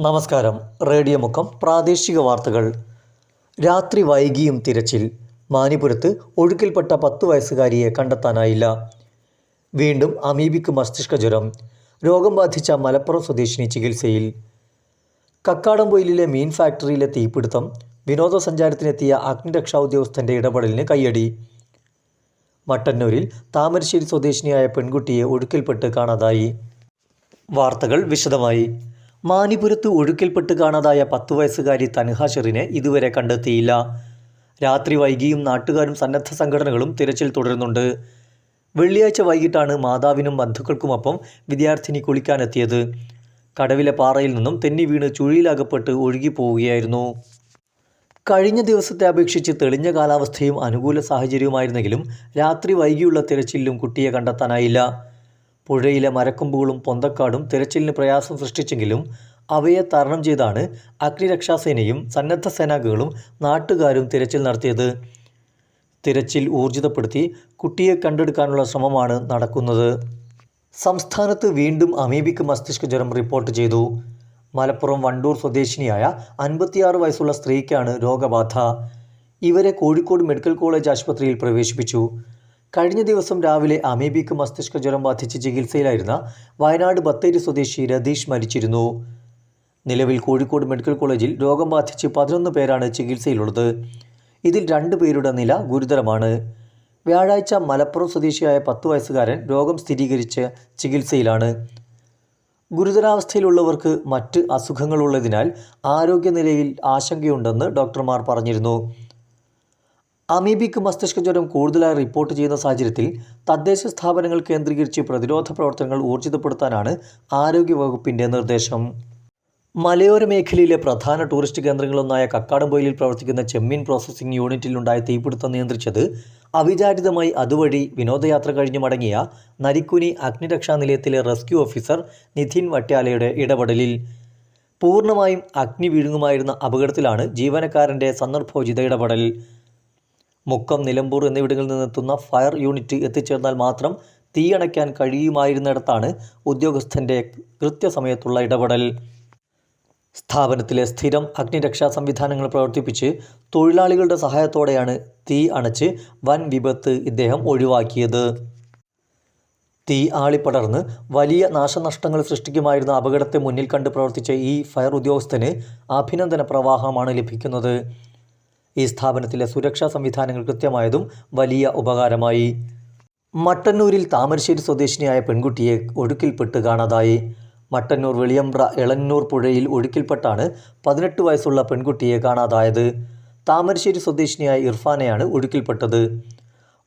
നമസ്കാരം. റേഡിയോ മുക്കം പ്രാദേശിക വാർത്തകൾ. രാത്രി വൈകിയും തിരച്ചിൽ. മാനിപുരത്ത് ഒഴുക്കിൽപ്പെട്ട പത്ത് വയസ്സുകാരിയെ കണ്ടെത്താനായില്ല. വീണ്ടും അമീബിക്ക് മസ്തിഷ്ക ജ്വരം. രോഗം ബാധിച്ച മലപ്പുറം സ്വദേശിനി ചികിത്സയിൽ. കക്കാടംപൊയിലിലെ മീൻ ഫാക്ടറിയിലെ തീപിടുത്തം. വിനോദസഞ്ചാരത്തിനെത്തിയ അഗ്നിരക്ഷാ ഉദ്യോഗസ്ഥന്റെ ഇടപെടലിന് കയ്യടി. മട്ടന്നൂരിൽ താമരശ്ശേരി സ്വദേശിനിയായ പെൺകുട്ടിയെ ഒഴുക്കിൽപ്പെട്ട് കാണാതായി. വാർത്തകൾ വിശദമായി. മാനിപുരത്ത് ഒഴുക്കിൽപ്പെട്ട് കാണാതായ പത്തു വയസ്സുകാരി തൻഹ ഷെറിനെ ഇതുവരെ കണ്ടെത്തിയില്ല. രാത്രി വൈകിയും നാട്ടുകാരും സന്നദ്ധ സംഘടനകളും തിരച്ചിൽ തുടരുന്നുണ്ട്. വെള്ളിയാഴ്ച വൈകിട്ടാണ് മാതാവിനും ബന്ധുക്കൾക്കുമൊപ്പം വിദ്യാർത്ഥിനി കുളിക്കാനെത്തിയത്. കടവിലെ പാറയിൽ നിന്നും തെന്നി വീണ് ചുഴിയിലകപ്പെട്ട് ഒഴുകിപ്പോവുകയായിരുന്നു. കഴിഞ്ഞ ദിവസത്തെ അപേക്ഷിച്ച് തെളിഞ്ഞ കാലാവസ്ഥയും അനുകൂല സാഹചര്യവുമായിരുന്നെങ്കിലും രാത്രി വൈകിയുള്ള തിരച്ചിലും കുട്ടിയെ കണ്ടെത്താനായില്ല. പുഴയിലെ മരക്കൊമ്പുകളും പൊന്തക്കാടും തിരച്ചിലിന് പ്രയാസം സൃഷ്ടിച്ചെങ്കിലും അവയെ തരണം ചെയ്താണ് അഗ്നിരക്ഷാസേനയും സന്നദ്ധ സേനാംഗങ്ങളും നാട്ടുകാരും തിരച്ചിൽ നടത്തിയത്. തിരച്ചിൽ ഊർജിതപ്പെടുത്തി കുട്ടിയെ കണ്ടെടുക്കാനുള്ള ശ്രമമാണ് നടക്കുന്നത്. സംസ്ഥാനത്ത് വീണ്ടും അമീബിക്ക് മസ്തിഷ്ക ജ്വരം റിപ്പോർട്ട് ചെയ്തു. മലപ്പുറം വണ്ടൂർ സ്വദേശിനിയായ അൻപത്തിയാറ് വയസ്സുള്ള സ്ത്രീക്കാണ് രോഗബാധ. ഇവരെ കോഴിക്കോട് മെഡിക്കൽ കോളേജ് ആശുപത്രിയിൽ പ്രവേശിപ്പിച്ചു. കഴിഞ്ഞ ദിവസം രാവിലെ അമീബിക്ക് മസ്തിഷ്ക ജ്വരം ബാധിച്ച് ചികിത്സയിലായിരുന്ന വയനാട് ബത്തേരി സ്വദേശി രതീഷ് മരിച്ചിരുന്നു. നിലവിൽ കോഴിക്കോട് മെഡിക്കൽ കോളേജിൽ രോഗം ബാധിച്ച് പതിനൊന്ന് പേരാണ് ചികിത്സയിലുള്ളത്. ഇതിൽ രണ്ട് പേരുടെ നില ഗുരുതരമാണ്. വ്യാഴാഴ്ച മലപ്പുറം സ്വദേശിയായ പത്ത് വയസ്സുകാരൻ രോഗം സ്ഥിരീകരിച്ച് ചികിത്സയിലാണ്. ഗുരുതരാവസ്ഥയിലുള്ളവർക്ക് മറ്റ് അസുഖങ്ങളുള്ളതിനാൽ ആരോഗ്യനിലയിൽ ആശങ്കയുണ്ടെന്ന് ഡോക്ടർമാർ പറഞ്ഞിരുന്നു. അമീബിക്ക് മസ്തിഷ്ക ജ്വരം കൂടുതലായി റിപ്പോർട്ട് ചെയ്യുന്ന സാഹചര്യത്തിൽ തദ്ദേശ സ്ഥാപനങ്ങൾ കേന്ദ്രീകരിച്ച് പ്രതിരോധ പ്രവർത്തനങ്ങൾ ഊർജിതപ്പെടുത്താനാണ് ആരോഗ്യവകുപ്പിന്റെ നിർദ്ദേശം. മലയോര മേഖലയിലെ പ്രധാന ടൂറിസ്റ്റ് കേന്ദ്രങ്ങളൊന്നായ കക്കാടംപൊയിലിൽ പ്രവർത്തിക്കുന്ന ചെമ്മീൻ പ്രോസസ്സിംഗ് യൂണിറ്റിലുണ്ടായ തീപിടുത്തം നിയന്ത്രിച്ചത് അവിചാരിതമായി അതുവഴി വിനോദയാത്ര കഴിഞ്ഞു മടങ്ങിയ നരിക്കുനി അഗ്നിരക്ഷാ നിലയത്തിലെ റെസ്ക്യൂ ഓഫീസർ നിധിൻ വട്യാലയുടെ ഇടപെടലിൽ. പൂർണമായും അഗ്നി വീഴുങ്ങുമായിരുന്ന അപകടത്തിലാണ് ജീവനക്കാരന്റെ സന്ദർഭോചിത ഇടപെടൽ. മുക്കം നിലമ്പൂർ എന്നിവിടങ്ങളിൽ നിന്നെത്തുന്ന ഫയർ യൂണിറ്റ് എത്തിച്ചേർന്നാൽ മാത്രം തീയണയ്ക്കാൻ കഴിയുമായിരുന്നിടത്താണ് ഉദ്യോഗസ്ഥന്റെ കൃത്യസമയത്തുള്ള ഇടപെടൽ. സ്ഥാപനത്തിലെ സ്ഥിരം അഗ്നിരക്ഷാ സംവിധാനങ്ങൾ പ്രവർത്തിപ്പിച്ച് തൊഴിലാളികളുടെ സഹായത്തോടെയാണ് തീ അണച്ച് വൻ വിപത്ത് ഇദ്ദേഹം ഒഴിവാക്കിയത്. തീ ആളിപ്പടർന്ന് വലിയ നാശനഷ്ടങ്ങൾ സൃഷ്ടിക്കുമായിരുന്ന അപകടത്തെ മുന്നിൽ കണ്ട് പ്രവർത്തിച്ച ഈ ഫയർ ഉദ്യോഗസ്ഥന് അഭിനന്ദന പ്രവാഹമാണ് ലഭിക്കുന്നത്. ഈ സ്ഥാപനത്തിലെ സുരക്ഷാ സംവിധാനങ്ങൾ കൃത്യമായതും വലിയ ഉപകാരമായി. മട്ടന്നൂരിൽ താമരശ്ശേരി സ്വദേശിനിയായ പെൺകുട്ടിയെ ഒഴുക്കിൽപ്പെട്ട് കാണാതായി. മട്ടന്നൂർ വെളിയമ്പ്ര എളന്നൂർ പുഴയിൽ ഒഴുക്കിൽപ്പെട്ടാണ് പതിനെട്ട് വയസ്സുള്ള പെൺകുട്ടിയെ കാണാതായത്. താമരശ്ശേരി സ്വദേശിനിയായ ഇർഫാനെയാണ് ഒഴുക്കിൽപ്പെട്ടത്.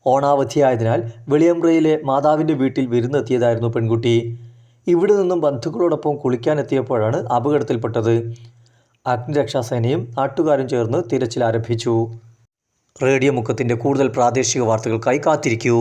ഓണാവധിയായതിനാൽ വെളിയമ്പ്രയിലെ മാതാവിന്റെ വീട്ടിൽ വിരുന്നെത്തിയതായിരുന്നു പെൺകുട്ടി. ഇവിടെ നിന്നും ബന്ധുക്കളോടൊപ്പം കുളിക്കാനെത്തിയപ്പോഴാണ് അപകടത്തിൽപ്പെട്ടത്. അഗ്നിരക്ഷാസേനയും നാട്ടുകാരും ചേർന്ന് തിരച്ചിൽ ആരംഭിച്ചു. റേഡിയോ മുക്കത്തിന്റെ കൂടുതൽ പ്രാദേശിക വാർത്തകൾക്കായി കാത്തിരിക്കൂ.